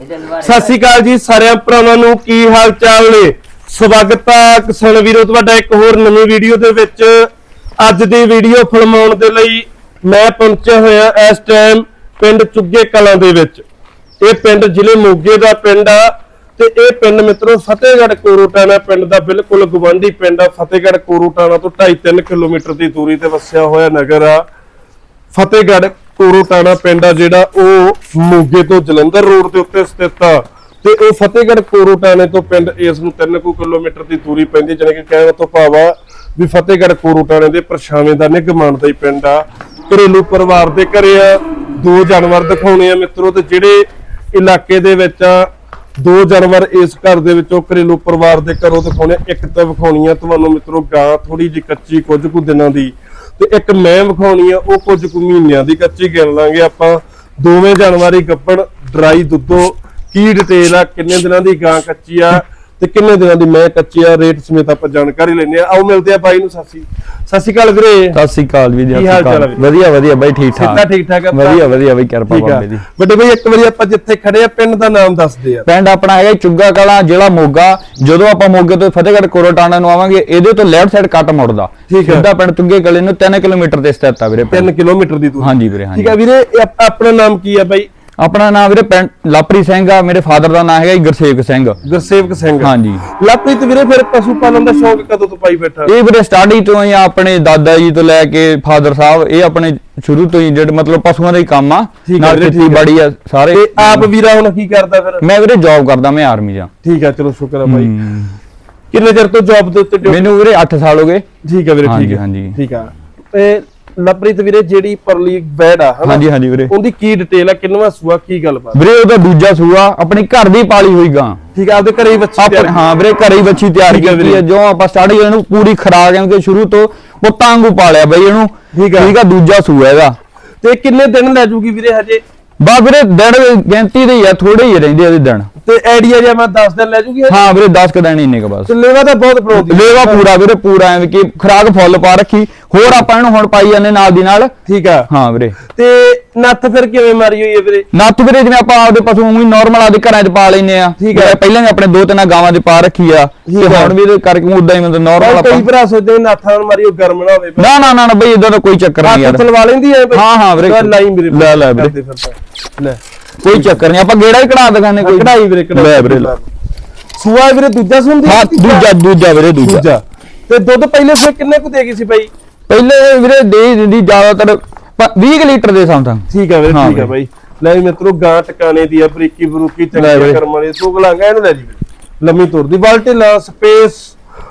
ਸਤਿ ਸ਼੍ਰੀ ਅਕਾਲ ਜੀ ਸਾਰਿਆਂ ਭਰਾਵਾਂ ਨੂੰ, ਕੀ ਹਾਲ ਚਾਲ ਨੇ? ਸਵਾਗਤ ਹੈ ਕਿਸਾਨ ਵੀਰੋ, ਤੁਹਾਡਾ ਇੱਕ ਹੋਰ ਨਵੀਂ ਵੀਡੀਓ ਦੇ ਵਿੱਚ। ਅੱਜ ਦੀ ਵੀਡੀਓ ਫਿਲਮਾਉਣ ਦੇ ਲਈ ਮੈਂ ਪਹੁੰਚਿਆ ਹੋਇਆ ਇਸ ਟਾਈਮ ਪਿੰਡ ਚੁੱਗੇ ਕਲਾਂ ਦੇ ਵਿੱਚ। ਇਹ ਪਿੰਡ ਜ਼ਿਲ੍ਹੇ ਮੋਗੇ ਦਾ ਪਿੰਡ ਆ ਤੇ ਇਹ ਪਿੰਡ ਮਿੱਤਰੋ, ਫਤਿਹਗੜ੍ਹ ਕੋਰੋਟਾਣਾ ਪਿੰਡ ਦਾ ਬਿਲਕੁਲ ਗਵਾਂਢੀ ਪਿੰਡ ਆ। ਫਤਿਹਗੜ੍ਹ ਕੋਰੋਟਾਣਾ ਤੋਂ 2.5-3 ਕਿਲੋਮੀਟਰ ਦੀ ਦੂਰੀ ਤੇ ਵਸਿਆ ਹੋਇਆ ਨਗਰ ਆ। ਫਤਿਹਗੜ੍ਹ ਕੋਰੋਟਾਣਾ ਪਿੰਡ ਆ ਜਿਹੜਾ ਉਹ ਮੋਗੇ ਤੋਂ ਜਲੰਧਰ ਰੋਡ ਦੇ ਉੱਤੇ ਸਥਿਤ ਆ। ਤੇ ਉਹ ਫਤਿਹਗੜ੍ਹ ਕੋਰੋਟਾਣੇ ਤੋਂ ਪਿੰਡ ਇਸ ਨੂੰ 3 ਕੁ ਕਿਲੋਮੀਟਰ ਦੀ ਦੂਰੀ ਪੈਂਦੀ, ਜਾਣੀ ਕਿ ਕਹਿਣ ਤੋਂ ਭਾਵਾ ਵੀ ਫਤਿਹਗੜ੍ਹ ਕੋਰੋਟਾਣੇ ਦੇ ਪਰਛਾਵੇਂ ਦਾ ਨਿੱਘ ਮਾਣਦਾ ਹੀ ਪਿੰਡ ਆ। ਘਰੇਲੂ ਪਰਿਵਾਰ ਦੇ ਘਰੇ ਆ, ਦੋ ਜਾਨਵਰ ਦਿਖਾਉਣੇ ਆ ਮਿੱਤਰੋ, ਤੇ ਜਿਹੜੇ ਇਲਾਕੇ ਦੇ ਵਿੱਚ ਆ ਦੋ ਜਾਨਵਰ ਇਸ ਘਰ ਦੇ ਵਿੱਚੋਂ ਘਰੇਲੂ ਪਰਿਵਾਰ ਦੇ ਘਰੋਂ ਦਿਖਾਉਣੇ ਆ। ਇੱਕ ਤਾਂ ਵਿਖਾਉਣੀ ਆ ਤੁਹਾਨੂੰ ਮਿੱਤਰੋ ਗਾਂ ਥੋੜੀ ਜਿਹੀ ਕੱਚੀ ਕੁਝ ਕੁ ਦਿਨਾਂ ਦੀ ਤੇ ਇੱਕ ਮੈਂ ਵਿਖਾਉਣੀ ਆ, ਉਹ ਕੁਝ ਕੁ ਮਹੀਨਿਆਂ ਦੀ ਕੱਚੀ ਗਿਣ ਲਾਂਗੇ ਆਪਾਂ ਦੋਵੇਂ ਜਾਨਵਰ ਹੀ ਗੱਪਣ, ਡਰਾਈ ਦੁੱਧੋ, ਕੀ ਡਿਟੇਲ ਆ, ਕਿੰਨੇ ਦਿਨਾਂ ਦੀ ਗਾਂ ਕੱਚੀ ਆ ਤੇ ਕਿੰਨੇ ਦਿਨਾਂ ਦੀ ਮੈਂ ਕੱਚੀ ਆ ਰੇਟ ਸਮੇਤ ਆਪਾਂ ਜਾਣਕਾਰੀ ਲੈਣੇ ਆ ਆਓ ਮਿਲਦੇ ਆ ਬਾਈ ਨੂੰ ਸਾਸੀ ਸਤਿ ਸ਼੍ਰੀ ਅਕਾਲ ਵੀਰੇ। ਸਤਿ ਸ੍ਰੀ ਅਕਾਲ ਵੀ ਜੀ ਕੀ ਹਾਲ ਚਾਲ? ਵਧੀਆ ਵਧੀਆ ਬਾਈ ਠੀਕ ਠਾਕ। ਸਿੱਧਾ ਠੀਕ ਠਾਕ ਆ ਭਰਾ? ਵਧੀਆ ਵਧੀਆ ਬਾਈ ਕਿਰਪਾ ਠੀਕ ਆ। ਬਾਬੇ ਦੀ। ਵੱਡੇ ਬਾਈ ਇੱਕ ਵਾਰੀ ਆਪਾਂ ਜਿੱਥੇ ਖੜੇ ਆ ਪਿੰਡ ਦਾ ਨਾਮ ਦੱਸਦੇ ਆ। ਪਿੰਡ ਆਪਣਾ ਹੈਗਾ ਜੀ ਚੁੱਗਾ ਕਲਾਂ ਜ਼ਿਲ੍ਹਾ ਮੋਗਾ। ਜਦੋਂ ਆਪਾਂ ਮੋਗੇ ਤੋਂ ਫਤਿਹਗੜ੍ਹ ਕੋਰੋਟਾਣਾ ਨੂੰ ਆਵਾਂਗੇ ਇਹਦੇ ਤੋਂ ਲੈਫਟ ਸਾਈਡ ਕੱਟ ਮੁੜਦਾ। ਠੀਕ ਹੈ। ਸਿੱਧਾ ਪਿੰਡ ਚੁੱਗੇ ਕਲੇ ਨੂੰ 3 ਕਿਲੋਮੀਟਰ ਤੇ ਸਥਿਤ ਆ ਵੀਰੇ ਪਿੰਡ। 3 ਕਿਲੋਮੀਟਰ ਦੀ ਦੂਰੀ। ਹਾਂਜੀ ਵੀਰੇ ਹਾਂਜੀ। ਠੀਕ ਆ ਵੀਰੇ ਇਹ ਆਪ- ਆਪਣਾ ਨਾਮ ਕੀ ਆ ਬਾਈ? ਆਪਣਾ ਨਾਮ ਵੀਰੇ ਪਿੰਡ ਲਾਪਰੀ ਸਿੰਘ ਆ ਮੇਰੇ ਫਾਦਰ ਦਾ ਨਾਮ ਹੈਗਾ ਜੀ ਗੁਰਸੇਵਕ ਸਿੰਘ। ਗੁਰਸੇਵਕ ਸਿੰਘ। ਹਾਂਜੀ। ਲਵਪ੍ਰੀਤ ਵੀਰੇ ਫਿਰ ਪਸ਼ੂ ਪਾਲਣ ਦਾ ਸ਼ੌਂਕ ਕਦੋਂ ਤੋਂ ਪਾਈ ਬੈਠਾ? ਇਹ ਵੀਰੇ ਸਟਾਰਟਿੰਗ ਤੋਂ ਹੀ ਆਪਣੇ ਦਾਦਾ ਜੀ ਤੋਂ ਲੈ ਕੇ ਫਾਦਰ ਸਾਹਿਬ ਇਹ ਆਪਣੇ ਸ਼ੁਰੂ ਤੋਂ ਹੀ ਜਿਹੜੇ ਮਤਲਬ ਪਸ਼ੂਆਂ ਦਾ ਹੀ ਕੰਮ ਆ। ਠੀਕ ਨਾਲ ਵੀਰੇ, ਠੀਕ। ਖੇਤੀਬਾੜੀ ਆ ਸਾਰੇ। ਤੇ ਆਪ ਵੀਰਾ ਹੁਣ ਕੀ ਕਰਦਾ ਫਿਰ? ਮੈਂ ਵੀਰੇ ਜੌਬ ਕਰਦਾ ਮੈਂ ਆਰਮੀ ਜਾ ਠੀਕ ਆ ਚਲੋ ਸ਼ੁਕਰ ਆ ਬਾਈ। ਕਿੰਨੇ ਚਿਰ ਤੋਂ ਜੌਬ ਦੇ ਉੱਤੇ ਮੈਨੂੰ ਵੀਰੇ 8 ਸਾਲ ਹੋ ਗਏ। ਠੀਕ ਆ ਵੀਰੇ ਠੀਕ ਹਾਂਜੀ, ਆ ਹਾਂਜੀ। ਠੀਕ ਆ। ਤੇ ਲਵਪ੍ਰੀਤ ਵੀਰੇ ਜਿਹੜੀ ਪਰਲੀ ਬੈਡ ਆ ਹਨਾ? ਹਾਂਜੀ ਹਾਂਜੀ ਵੀਰੇ। ਉਹਦੀ ਕੀ ਡਿਟੇਲ ਆ? ਕਿੰਨਵਾ ਸੂਆ ਕੀ ਗੱਲਬਾਤ? ਵੀਰੇ ਉਹਦਾ ਦੂਜਾ ਸੂਆ ਆਪਣੀ ਘਰ ਦੀ ਪਾਲੀ ਹੋਈ ਗਾਂ। ਠੀਕ ਆ ਆਪਦੇ ਘਰੇ ਹੀ ਬੱਚੀ ਤਿਆਰ ਹਾਂ ਵੀਰੇ ਘਰੇ ਹੀ ਬੱਚੀ ਤਿਆਰ ਕੀਤੀ। ਹੈ ਜੋ ਆਪਾਂ ਸਟਾਰਟ ਇਹਨੂੰ ਪੂਰੀ ਖਰਾਕ ਐਵੇਂ ਸ਼ੁਰੂ ਤੋਂ ਪੁੱਤਾਂ ਵਾਂਗੂ ਪਾਲਿਆ ਬਈ ਇਹਨੂੰ। ਠੀਕ ਆ। ਦੂਜਾ ਸੂਆ ਇਹਦਾ। ਤੇ ਕਿੰਨੇ ਦਿਨ ਲੈ ਜੂਗੀ ਵੀਰੇ ਹਜੇ? ਬਾ ਵੀਰੇ ਦਿਨ ਗਿਣਤੀ ਦੇ ਹੀ ਆ ਥੋੜੇ ਹੀ ਰਹਿੰਦੇ ਆ ਇਹਦੇ ਦਿਨ। ਤੇ ਆਈਡੀਆ ਜੇ ਮੈਂ 10 ਦਿਨ ਲੈ ਜੂਗੀ ਹਾਂ ਵੀਰੇ 10 ਕ ਦਿਨ ਇੰਨੇ ਕ ਬਸ। ਲੇਵਾ ਤਾਂ ਬਹੁਤ ਫਰੋਦੀ ਲੇਵਾ ਪੂਰਾ ਵੀਰੇ ਪੂਰਾ ਐਵੇਂ ਕਿ ਖਰਾਕ ਫੁੱਲ ਪਾ ਰੱਖੀ ਹੋਰ ਆਪਾਂ ਇਹਨੂੰ ਹੁਣ ਪਾਈ ਜਾਂਦੇ ਨਾਲ ਦੀ ਨਾਲ। ਠੀਕ ਆ। ਹਾਂ ਵੀਰੇ। ਤੇ ਨੱਥ ਫਿਰ ਕਿਵੇਂ ਮਾਰੀ ਹੋਈ ਹੈ ਵੀਰੇ? ਨੱਥ ਵੀਰੇ ਜਿਵੇਂ ਆਪਾਂ ਆਪਦੇ ਪਸ਼ੂ ਉਹੀ ਨਾਰਮਲ ਆਪਦੇ ਘਰਾਂ 'ਚ ਪਾ ਲੈਨੇ ਆ ਠੀਕ ਹੈ। ਪਹਿਲਾਂ ਵੀ ਆਪਣੇ ਦੋ ਤਿੰਨ ਗਾਵਾਂ 'ਚ ਪਾ ਰੱਖੀ ਆ ਤੇ। ਹੁਣ ਵੀ ਇਹਦੇ ਕਰਕੇ ਉਦਾਂ ਹੀ ਮਤਲਬ ਨਾਰਮਲ ਕਈ ਆਪਾਂ ਭਰਾ ਸੋਚਦੇ ਨੇ ਨੱਥਾਂ ਮਾਰੀ ਉਹ ਗਰਮ ਨਾ ਹੋਵੇ। ਨਾ ਨਾ ਨਾ ਨਾ ਬਈ ਇਦਾਂ ਦਾ ਕੋਈ ਚੱਕਰ ਨਹੀਂ ਹੱਥ ਯਾਰ। ਚਲਵਾ ਲੈਂਦੀ ਐ ਬਈ। ਹਾਂ, ਹਾਂ ਵੀਰੇ। ਲੈ ਲਾਈ ਵੀਰੇ। ਲੈ, ਲੈ। ਕੋਈ ਚੱਕਰ ਨਹੀਂ ਆਪਾਂ ਗੇੜਾ ਹੀ ਕਢਾ ਦਗਾਨੇ ਕੋਈ। ਕਢਾਈ ਵੀਰੇ ਕਢਾਈ। ਲੈ ਵੀਰੇ। ਸੂਆ ਵੀਰੇ ਦੂਜਾ ਸੁਣਦੀ ਹਾਂ ਦੂਜਾ? ਦੂਜਾ ਵੀਰੇ ਦੂਜਾ। ਤੇ ਦੁੱਧ ਪਹਿਲੇ ਸੇ ਕਿੰਨੇ ਕੁ ਦੇ ਗਈ ਸੀ ਬਾਈ? ਪਹਿਲੇ ਵੀਰੇ ਦੇ ਦਿੰਦੀ ਜ਼ਿਆਦਾਤਰ ਪ- 20 ਕੁ ਲੀਟਰ ਦੇ ਸਮਥਿੰਗ ਠੀਕ ਆ ਵੀਰੇ ਹਾਂ ਠੀਕ ਵੀਰੇ। ਬਾਈ। ਲੈ ਵੀ ਮਿੱਤਰੋ ਗਾਂ ਟਿਕਾਣੇ ਦੀ ਆ ਬਰੀਕੀ ਬਰੂਕੀ ਚੰਗੀ। ਕਰਮ ਵਾਲੀ ਤੂੰ ਗਲਾਂਗਾ ਇਹਨੂੰ ਲੈ ਜੀ। ਲੰਮੀ ਤੁਰਦੀ ਬਾਲਟੀ ਲਾ ਸਪੇਸ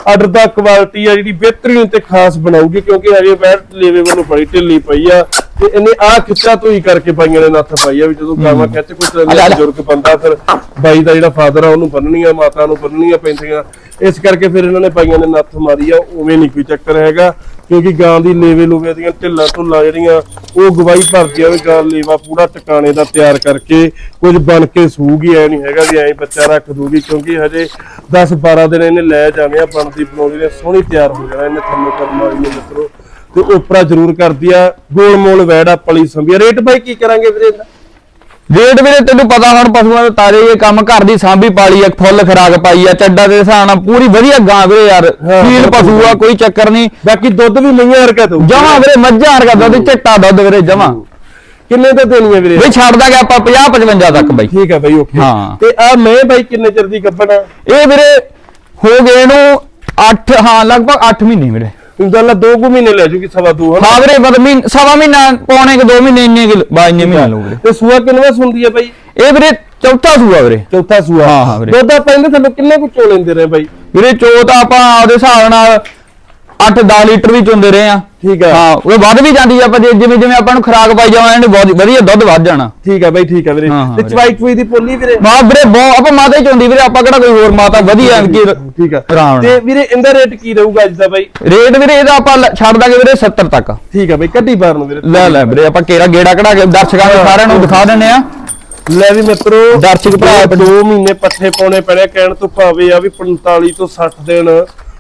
ਆਰਡਰ ਦਾ ਕੁਆਲਿਟੀ ਆ ਜਿਹੜੀ ਬਿਹਤਰੀਨ ਤੇ ਖਾਸ ਬਣਾਉਗੀ ਕਿਉਂਕਿ ਹਜੇ ਬੈਠ ਲੇਵੇ ਵੱਲੋਂ ਬੜੀ ਢਿੱਲੀ ਪਈ ਆ। ਤੇ ਇਹਨੇ ਆ ਖਿੱਚਾ ਤੋਈ ਕਰਕੇ ਪਾਈਆਂ ਨੇ ਨੱਥ ਪਾਈ ਆ ਵੀ ਜਦੋਂ ਗਾਵਾਂ ਖਿੱਚ ਆ ਆ ਲੈ। ਬਜ਼ੁਰਗ ਬੰਦਾ ਫਿਰ ਬਾਈ ਦਾ ਜਿਹੜਾ ਫਾਦਰ ਆ ਉਹਨੂੰ ਬੰਨਣੀਆਂ ਮਾਤਾ ਨੂੰ ਬੰਨਣੀਆਂ ਪੈਂਦੀਆਂ। ਇਸ ਕਰਕੇ ਫਿਰ ਇਹਨਾਂ ਨੇ ਪਾਈਆਂ ਨੇ ਨੱਥ ਮਾਰੀ ਆ ਉਵੇਂ ਨਹੀਂ ਕੋਈ ਚੱਕਰ ਹੈਗਾ ਕਿਉਂਕਿ ਗਾਂ ਦੀ ਲੇਵੇ ਲੂਵੇ ਦੀਆਂ ਢਿੱਲਾਂ ਢੁੱਲਾਂ ਜਿਹੜੀਆਂ ਉਹ ਗਵਾਈ ਭਰਦੀਆਂ ਵੀ ਗਾਂ ਲੇਵਾ ਪੂਰਾ ਟਿਕਾਣੇ ਦਾ ਤਿਆਰ ਕਰਕੇ ਕੁਝ ਬਣ ਕੇ ਸੂਗੀ ਐ ਨਹੀਂ ਹੈਗਾ ਵੀ ਐਂ ਬੱਚਾ ਰੱਖ ਦੂਗੀ ਕਿਉਂਕਿ ਹਜੇ 10 12 ਦਿਨ ਇਹਨੇ ਲੈ ਜਾਣੇ ਆ ਬਣਦੀ ਬਣਾਉਂਦੀ ਨੇ ਸੋਹਣੀ ਤਿਆਰ ਹੋ ਜਾਣਾ ਇਹਨੇ ਥੱਲੇ ਕਰਮ ਵਾਲੀ ਨੇ ਮਿੱਤਰੋ। ਤੇ ਉਪਰਾ ਜ਼ਰੂਰ ਕਰਦੀ ਆ। ਗੋਲ ਮੋਲ ਵੈੜਾ ਪਲੀ ਸੰਭੀ ਰੇਟ ਬਾਈ ਕੀ ਕਰਾਂਗੇ ਵੀਰੇ? ਰੇਟ ਵੀਰੇ ਤੈਨੂੰ ਪਤਾ ਹੁਣ ਪਸ਼ੂਆਂ ਦਾ ਤਾਰੇ ਇਹ ਕੰਮ ਘਰ ਦੀ ਸਾਂਭੀ ਪਾਲੀ ਆ ਫੁੱਲ ਖਰਾਕ ਪਾਈ ਆ ਚੱਡਾ ਦੇ ਹਿਸਾਬ ਨਾਲ ਪੂਰੀ ਵਧੀਆ ਗਾਂ ਵੀਰੇ ਯਾਰ। ਹਾਂ, ਫੀਲ ਪਸ਼ੂ ਆ ਕੋਈ ਚੱਕਰ ਨਹੀਂ। ਬਾਕੀ ਦੁੱਧ ਵੀ ਮਈਆਂ ਵਰਗਾ ਦਊ। ਜਮਾ ਵੀਰੇ ਮੱਝਾਂ ਵਰਗਾ ਦੁੱਧ ਚਿੱਟਾ ਦੁੱਧ ਵੀਰੇ ਜਮਾ। ਕਿੰਨੇ ਤੇ ਦੇਣੀ ਆ ਵੀਰੇ? ਬਈ ਛੱਡ ਦਾਂਗੇ ਆਪਾਂ 50 55 ਤੱਕ ਬਈ। ਠੀਕ ਆ ਬਾਈ ਓਕੇ। ਹਾਂ। ਤੇ ਆ ਮੈਂ ਬਾਈ ਕਿੰਨੇ ਚਿਰ ਦੀ ਗੱਬਣਾ ਇਹ ਵੀਰੇ ਹੋ ਗਏ ਨੂੰ 8 ਹਾਂ ਲਗਭਗ 8 ਮਹੀਨੇ ਵੀਰੇ। ਦੋ ਕੁ ਮਹੀਨੇ ਲੈ ਜੂਗੀ ਸਵਾ ਹਾਂ ਵੀਰੇ ਮਹੀਨ ਸਵਾ ਮਹੀਨਾ ਪੌਣੇ ਕਿ 2 ਮਹੀਨੇ ਇੰਨੇ ਕਿ ਬਾ ਇੰਨੇ ਮਹੀਨੇ ਵੀਰੇ ਤੇ ਸੂਆ ਕਿੰਨਵਾ ਸੁਣਦੀ ਆ ਬਾਈ? ਇਹ ਵੀਰੇ ਚੌਥਾ ਸੂਆ ਵੀਰੇ। ਚੌਥਾ ਸੂਆ। ਹਾਂ, ਹਾਂ ਵੀਰੇ। ਦੁੱਧ ਆਪਾਂ ਇਹਦੇ ਥੱਲੇ ਕਿੰਨੇ ਕੁ ਚੋ ਲੈਂਦੇ ਰਹੇ ਬਾਈ? ਵੀਰੇ ਚੋ ਤਾਂ ਆਪਾਂ ਆਪਦੇ ਹਿਸਾਬ ਨਾਲ 8-10 ਲੀਟਰ ਵੀ ਚੁੰਦੇ ਰਹੇ ਆ। ਠੀਕ ਆ ਹਾਂ ਉਹ ਵੱਧ ਵੀ ਜਾਂਦੀ ਆ ਆਪਾਂ ਜੇ- ਜਿਵੇਂ ਜਿਵੇਂ ਆਪਾਂ ਨੂੰ ਖਰਾਕ ਪਾਈ ਜਾਵਾਂਗੇ ਬਹੁਤ ਵਧੀਆ ਦੁੱਧ ਵੱਧ ਜਾਣਾ। ਠੀਕ ਆ ਬਾਈ ਠੀਕ ਆ ਵੀਰੇ। ਹਾਂ, ਹਾਂ ਤੇ ਵੀਰੇ। ਚਵਾਈ ਚੁਈ ਦੀ ਪੋਲੀ ਵੀਰੇ। ਮਾਂ ਵੀਰੇ ਬਹੁਤ ਆਪਾਂ ਮਾਤਾ ਹੀ ਚੁੰਦੀ ਵੀਰੇ ਆਪਾਂ ਕਿਹੜਾ ਕੋਈ ਹੋਰ ਮਾਤਾ ਵਧੀਆ ਕੀ ਠੀਕ ਆ ਆਰਾਮ ਨਾਲ। ਤੇ ਵੀਰੇ ਇਹਦਾ ਰੇਟ ਕੀ ਰਹੂਗਾ ਅੱਜ ਦਾ ਬਾਈ? ਰੇਟ ਵੀਰੇ ਇਹਦਾ ਆਪਾਂ ਲ- ਛੱਡ ਦਾਂਗੇ ਵੀਰੇ 70 ਤੱਕ। ਠੀਕ ਆ ਬਾਈ ਕੱਢੀ ਬਾਰ ਨੂੰ ਵੀਰੇ। ਲੈ ਲੈ ਵੀਰੇ ਆਪਾਂ ਕੇਰਾ ਗੇੜਾ ਕਢਾ ਕੇ ਦਰਸ਼ਕਾਂ ਨੂੰ ਸਾਰਿਆਂ ਨੂੰ ਦਿਖਾ ਦਿੰਨੇ ਆ ਲੈ ਵੀ ਮਿੱਤਰੋ ਦਰਸ਼ਕ ਭਰਾ ਦੋ ਮਹੀਨੇ ਪੱਠੇ ਪਾਉਣੇ ਪੈਣੇ ਕਹਿਣ ਤੋਂ ਭਾਵੇਂ ਆ ਵੀ 45 ਤੋਂ 60 ਦਿਨ।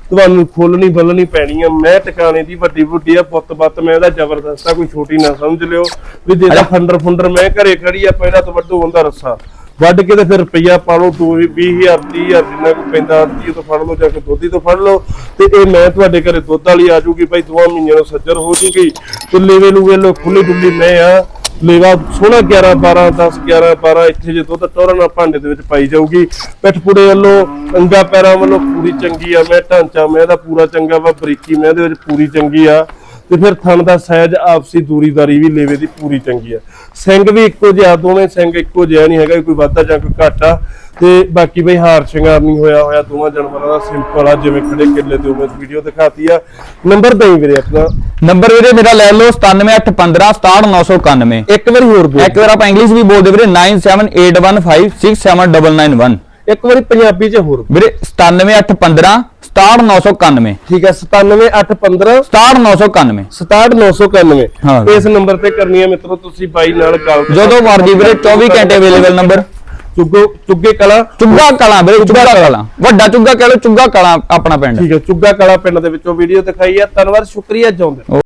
ਤੁਹਾਨੂੰ ਖੋਲਣੀ ਬੱਲਣੀ ਪੈਣੀ ਆ। ਮੈਂ ਟਿਕਾਣੇ ਦੀ ਵੱਡੀ ਵੱਡੀ ਆ ਪੁੱਤ ਬੱਤ ਮੈਂ ਇਹਦਾ ਜ਼ਬਰਦਸਤ ਆ ਕੋਈ ਛੋਟੀ ਨਾ ਸਮਝ ਲਿਓ। ਵੀ ਜਿਹਦਾ ਫੰਡਰ ਫੁੰਡਰ ਮੈਂ ਘਰੇ ਖੜੀ ਆ ਪਹਿਲਾਂ ਤੋਂ ਵੱਡੂ ਹੁੰਦਾ ਰੱਸਾ। ਵੱਢ ਕੇ ਤੇ ਫਿਰ ਰੁਪਈਆ ਪਾ ਲਓ ਦੋ 20000 30000 ਜਿੰਨਾ ਕੋ ਪੈਂਦਾ ਆੜਤੀ ਤੋਂ ਫੜ ਲਓ ਜਾਂ ਕੋਈ ਦੋਧੀ ਤੋਂ ਫੜ ਲਓ। ਤੇ ਇਹ ਮੈਂ ਤੁਹਾਡੇ ਘਰੇ ਦੁੱਧ ਵਾਲੀ ਆ ਜੂਗੀ ਭਾਈ ਦੋਵਾਂ ਮਹੀਨਿਆਂ ਨੂੰ ਸੱਜਰ ਹੋ ਜੂਗੀ। ਤੇ ਲੇਵੇ ਲੂਵੇ ਲੋ ਖੁੱਲੀ ਡੁੱਲੀ ਮੈਂ ਆ। ਲੇਵਾ ਸੋਹਣਾ 11 12 10 11 12 ਇੱਥੇ ਜੇ ਦੁੱਧ ਨਾਲ ਭਾਂਡੇ ਦੇ ਵਿੱਚ ਪਾਈ ਜਾਊਗੀ। ਪਿੱਠਪੁੜੇ ਵੱਲੋਂ ਅੰਗਾ ਪੈਰਾਂ ਵੱਲੋਂ ਪੂਰੀ ਚੰਗੀ ਆ, ਮੈਂ ਢਾਂਚਾ, ਮੈਂ ਇਹਦਾ ਪੂਰਾ ਚੰਗਾ ਵਾ, ਬਰੀਕੀ ਮੈਂ ਇਹਦੇ ਵਿੱਚ ਪੂਰੀ ਚੰਗੀ ਆ। ਤੇ ਫਿਰ ਥਣ ਦਾ ਸਾਈਜ਼ ਆਪਸੀ ਦੂਰੀਦਾਰੀ ਵੀ ਲੇਵੇ ਦੀ ਪੂਰੀ ਚੰਗੀ ਆ। ਸਿੰਘ ਵੀ ਇੱਕੋ ਜਿਹਾ, ਦੋਵੇਂ ਸਿੰਘ ਇੱਕੋ ਜਿਹਾ ਨਹੀਂ ਹੈਗਾ, ਕੋਈ ਵਾਧਾ ਜਾਂ ਕੋਈ ਘਾਟਾ। ਤੇ ਬਾਕੀ ਬਈ ਹਾਰ ਸ਼ਿੰਗਾਰ ਨਹੀਂ ਹੋਇਆ ਹੋਇਆ, ਦੋਵਾਂ ਜਾਨਵਰਾਂ ਦਾ ਸਿੰਪਲ ਆ, ਜਿਵੇਂ ਖੜੇ ਕਿੱਲੇ ਤੇ ਉਵੇਂ ਵੀਡੀਓ ਦਿਖਾਤੀ ਆ। ਨੰਬਰ ਦੇਈ ਵੀਰੇ ਆਪਣਾ। ਨੰਬਰ ਵੀਰੇ ਮੇਰਾ ਲੈ ਲਓ 97815 67991 ਇੱਕ ਵਾਰੀ ਹੋਰ ਬੋਲ ਇੱਕ ਵਾਰ ਆਪਾਂ ਇੰਗਲਿਸ਼ ਵੀ ਬੋਲਦੇ ਵੀਰੇ 9781567991 ਇੱਕ ਵਾਰੀ ਪੰਜਾਬੀ ਚ ਹੋਰ ਵੀਰੇ 97815 67991 ਠੀਕ ਹੈ 97815 67991 67991 ਹਾਂ। ਇਸ ਨੰਬਰ ਤੇ ਕਰਨੀ ਹੈ ਮਿੱਤਰੋ ਤੁਸੀਂ ਬਾਈ ਨਾਲ ਗੱਲ ਜਦੋਂ ਮਰਜ਼ੀ ਵੀਰੇ 24 ਘੰਟੇ ਅਵੇਲੇਬਲ ਨੰਬਰ ਚੁੱਗੋ ਚੁੱਗੇ ਕਲਾ ਚੁੱਗਾ ਕਲਾਂ ਵੀਰੇ ਚੁੱਗਾ ਕਲਾਂ। ਵੱਡਾ ਚੁੱਗਾ ਕਹਿ ਲਓ ਚੁੱਗਾ ਕਲਾਂ ਆਪਣਾ ਪਿੰਡ। ਠੀਕ ਹੈ ਚੁੱਗਾ ਕਲਾ ਪਿੰਡ ਦੇ ਵਿੱਚੋਂ ਵੀਡੀਓ ਦਿਖਾਈ ਹੈ। ਧੰਨਵਾਦ ਸ਼ੁਕਰੀਆ ਜਾਉਂਦੇ